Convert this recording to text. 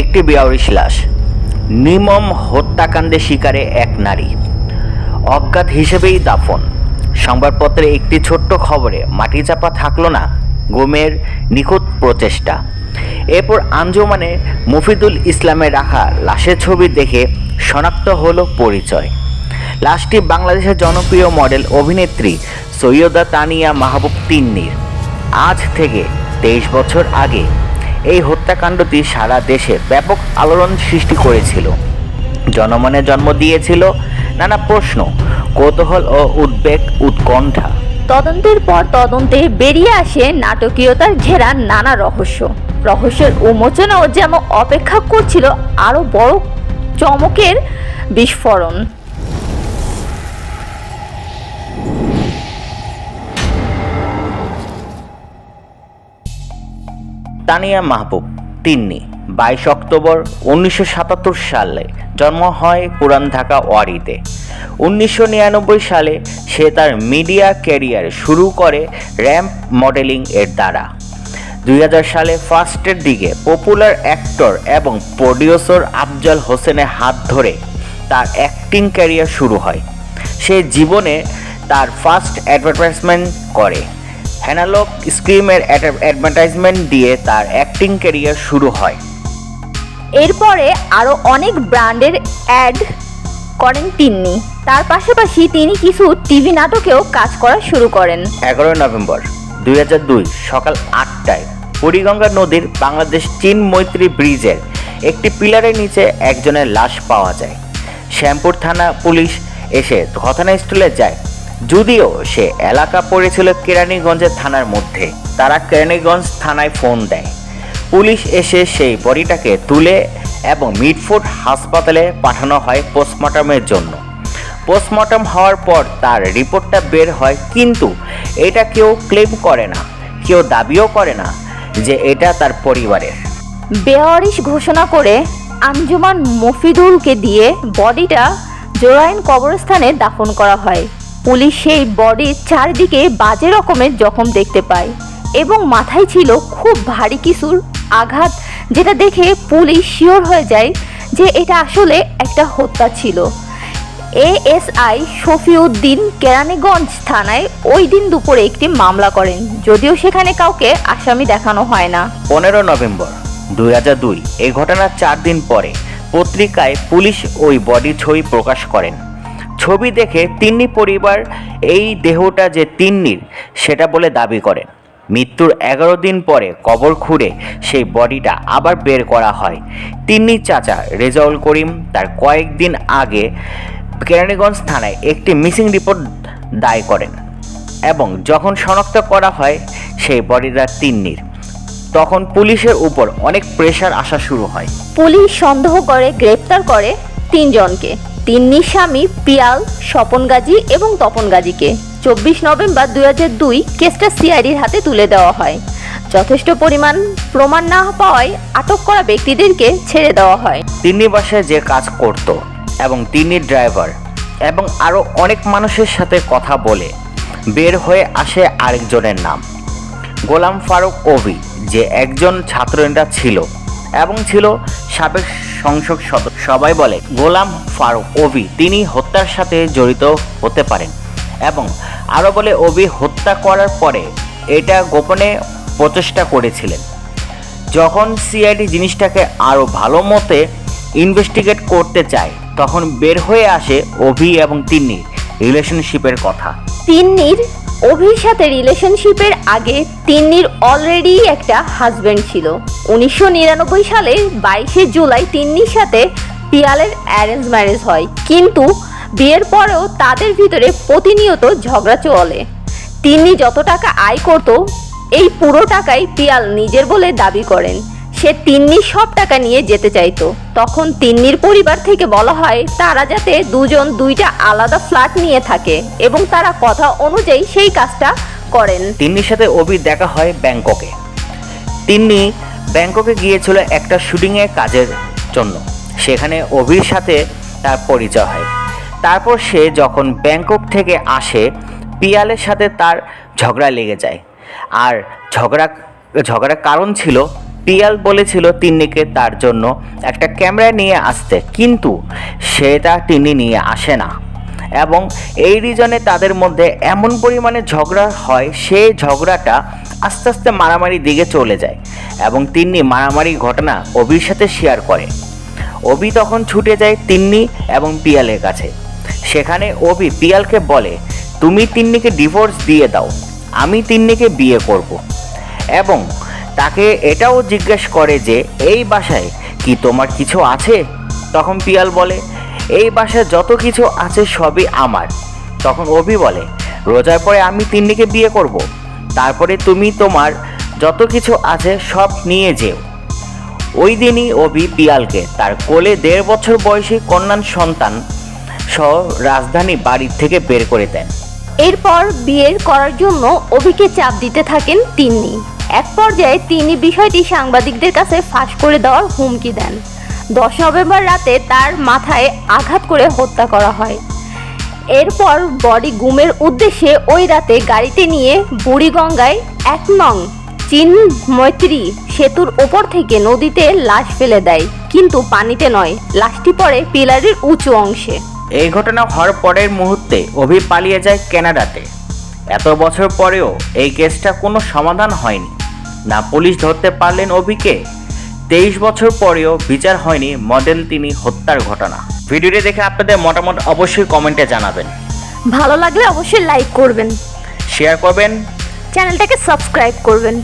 একটি বেয়ারিশ লাশ নির্মম হত্যাকাণ্ডে শিকারে এক নারী। অজ্ঞাত হিসেবেই দাফন। সংবাদপত্রে একটি ছোট্ট খবরে মাটি চাপা থাকল না গুমের নিখুঁত প্রচেষ্টা। এরপর আঞ্জুমানে মফিদুল ইসলামের রাখা লাশের ছবি দেখে শনাক্ত হলো পরিচয়। লাশটি বাংলাদেশের জনপ্রিয় মডেল অভিনেত্রী সৈয়দা তানিয়া মাহবুব তিন্নির। আজ থেকে তেইশ বছর আগে এই হত্যাকাণ্ডটি সারা দেশে ব্যাপক আলোড়ন সৃষ্টি করেছিল। জনমনে জন্ম দিয়েছিল নানা প্রশ্ন, কৌতূহল ও উদ্বেগ, উৎকণ্ঠা। তদন্তের পর তদন্তে বেরিয়ে আসে নাটকীয়তার ঘেরা নানা রহস্য। রহস্যের উন্মোচনেও যেমন অপেক্ষা করছিল, আরও বড় চমকের বিস্ফোরণ। তানিয়া মাহবুব, তিন্নি, বাইশ অক্টোবর উনিশশো সাতাত্তর সালে জন্ম হয় পুরান ঢাকা ওয়ারিতে। উনিশশো নিরানব্বই সালে সে তার মিডিয়া ক্যারিয়ার শুরু করে র্যাম্প মডেলিং এর দ্বারা। দুই হাজার সালে ফার্স্টের দিকে পপুলার অ্যাক্টর এবং প্রডিউসার আফজল হোসেনের হাত ধরে তার অ্যাক্টিং ক্যারিয়ার শুরু হয়। সে জীবনে তার ফার্স্ট অ্যাডভার্টাইজমেন্ট করে। হ্যানালক স্ক্রিমের অ্যাডভার্টাইজমেন্ট দিয়ে তার অ্যাক্টিং ক্যারিয়ার শুরু হয়। এরপরে আরও অনেক ব্র্যান্ডের অ্যাড করেন তিনি। তার পাশাপাশি তিনি কিছু টিভি নাটকেও কাজ করা শুরু করেন। এগারোই নভেম্বর দুই হাজার দুই সকাল আটটায় বুড়িগঙ্গা নদীর বাংলাদেশ চীন মৈত্রী ব্রিজের একটি পিলারের নিচে একজনের লাশ পাওয়া যায়। শ্যামপুর থানা পুলিশ এসে ঘটনাস্থলে যায়। যদিও সে এলাকা পড়েছিল কেরানীগঞ্জের থানার মধ্যে, তারা কেরানীগঞ্জ থানায় ফোন দেয়। পুলিশ এসে সেই বডিটাকে তুলে এবং মিডফুড হাসপাতালে পাঠানো হয় পোস্টমর্টমের জন্য। পোস্টমর্টম হওয়ার পর তার রিপোর্টটা বের হয়, কিন্তু এটা কেউ ক্লেম করে না, কেউ দাবিও করে না যে এটা তার পরিবারের। বেওয়ারিশ ঘোষণা করে আঞ্জুমান মফিদুলকে দিয়ে বডিটা জোরাইন কবরস্থানে দাফন করা হয়। পুলিশ সেই বডির চারিদিকে বাজে রকমের জখম দেখতে পায় এবং মাথায় ছিল খুব ভারী কিছুর আঘাত, যেটা দেখে পুলিশ শিওর হয়ে যায় যে এটা আসলে একটা হত্যা ছিল। এএসআই শফিউদ্দিন কেরানীগঞ্জ থানায় ওই দিন দুপুরে একটি মামলা করেন, যদিও সেখানে কাউকে আসামি দেখানো হয় না। পনেরো নভেম্বর দুই হাজার দুই এই ঘটনার চার দিন পরে পত্রিকায় পুলিশ ওই বডি ছবি প্রকাশ করেন। ছবি দেখে তিন্নি পরিবার এই দেহটা যে তিন্নির, সেটা বলে দাবি করেন। মৃত্যুর এগারো দিন পরে কবর খুঁড়ে সেই বডিটা আবার বের করা হয়। তিন্নির চাচা রেজাউল করিম তার কয়েকদিন আগে কেরানীগঞ্জ থানায় একটি মিসিং রিপোর্ট দায় করেন এবং যখন শনাক্ত করা হয় সেই বডিটা তিন্নির, তখন পুলিশের উপর অনেক প্রেশার আসা শুরু হয়। পুলিশ সন্দেহ করে, গ্রেপ্তার করে তিনজনকে। তিন্নির স্বামী পিয়াল, স্বপন গাজী এবং তপন গাজীকে। চব্বিশ নভেম্বর দুই হাজার দুই কেসটা সিআইডির হাতে তুলে দেওয়া হয়। যথেষ্ট পরিমাণ প্রমাণ না পাওয়ায় আটক করা ব্যক্তিদেরকে ছেড়ে দেওয়া হয়। তিন্নি বাসায় যে কাজ করত এবং তিনি ড্রাইভার এবং আরও অনেক মানুষের সাথে কথা বলে বের হয়ে আসে আরেকজনের নাম। গোলাম ফারুক ওভি, যে একজন ছাত্রনেতা ছিল এবং ছিল সাবেক সংসদ সদস্য। সবাই বলে, গোলাম ফারুক ওভি তিনি হত্যার সাথে জড়িত হতে পারেন। এবং আরও বলে ওভি হত্যা করার পরে এটা গোপনে প্রচেষ্টা করেছিলেন। যখন সিআইডি জিনিসটাকে আরও ভালো মতে ইনভেস্টিগেট করতে চায়, তখন বের হয়ে আসে অভি এবং তিন্নির রিলেশনশিপের কথা। তিন্নির, অভির সাথে রিলেশনশিপের আগে তিন্নির অলরেডি একটা হাজবেন্ড ছিল। উনিশশো নিরানব্বই সালের বাইশে জুলাই তিন্নির সাথে পিয়ালের অ্যারেঞ্জ ম্যারেজ হয়। কিন্তু বিয়ের পরেও তাদের ভিতরে প্রতিনিয়ত ঝগড়া চলে। তিনি যত টাকা আয় করত, এই পুরো টাকাই পিয়াল নিজের বলে দাবি করেন। সে তিন্নির সব টাকা নিয়ে যেতে চাইতো। তখন তিন্নির পরিবার থেকে বলা হয়, তারা যাতে দুজন দুইটা আলাদা ফ্ল্যাট নিয়ে থাকে এবং তারা কথা অনুযায়ী সেই কাজটা করেন। তিন্নির সাথে অভির দেখা হয় ব্যাংককে। তিন্নি ব্যাংককে গিয়েছিল একটা শুটিংয়ের কাজের জন্য। সেখানে অভির সাথে তার পরিচয় হয়। তারপর সে যখন ব্যাংকক থেকে আসে, পিয়ালের সাথে তার ঝগড়া লেগে যায়। আর ঝগড়া, ঝগড়ার কারণ ছিল, পিয়াল বলেছিল তিন্নিকে তার জন্য একটা ক্যামেরা নিয়ে আসতে। কিন্তু সেটা তিন্নি নিয়ে আসে না। এবং এই রিজনে তাদের মধ্যে এমন পরিমাণে ঝগড়া হয় সেই ঝগড়াটা আস্তে আস্তে মারামারির দিকে চলে যায়। এবং তিন্নি মারামারি ঘটনা অভির সাথে শেয়ার করে। অভি তখন ছুটে যায় তিন্নি এবং পিয়ালের কাছে সেখানে অভি পিয়ালকে বলে, তুমি তিন্নিকে ডিভোর্স দিয়ে দাও, আমি তিন্নিকে বিয়ে করব। এবং তাকে এটাও জিজ্ঞেস করে যে, এই বাসায় কি তোমার কিছু আছে তখন পিয়াল বলে, এই বাসায় যত কিছু আছে সবই আমার তখন অভি বলে, রোজার পরে আমি তিন্নিকে বিয়ে করব। তারপরে তুমি তোমার যত কিছু আছে সব নিয়ে যেও ওই দিনই অভি পিয়ালকে তার কোলে দেড় বছর বয়সী কন্যান সন্তান সহ রাজধানী বাড়ির থেকে বের করে দেন। এরপর বিয়ের করার জন্য অভিকে চাপ দিতে থাকেন তিনি এক পর্যায়ে তিনি বিষয়টি সাংবাদিকদের কাছে ফাঁস করে দেওয়ার হুমকি দেন। দশ নভেম্বর রাতে তার মাথায় আঘাত করে হত্যা করা হয়। এরপর বডি গুমের উদ্দেশ্যে ওই রাতে গাড়িতে নিয়ে বুড়িগঙ্গায় এক নং চীন মৈত্রী সেতুর ওপর থেকে নদীতে লাশ ফেলে দেয় কিন্তু পানিতে নয় লাশটি পড়ে পিলারের উঁচু অংশে। এই ঘটনা হওয়ার পরের মুহূর্তে অভি পালিয়ে যায় কানাডাতে। এত বছর পরেও এই কেসটা কোনো সমাধান হয়নি। না পুলিশ ধরতে পারলেন অভিকে। তেইশ বছর পরেও বিচার হয়নি মডেল তিনি হত্যার ঘটনা। ভিডিওটি দেখে আপনাদের মতামত অবশ্যই কমেন্টে জানাবেন। ভালো লাগলে অবশ্যই লাইক করবেন। শেয়ার করবেন। চ্যানেলটাকে সাবস্ক্রাইব করবেন।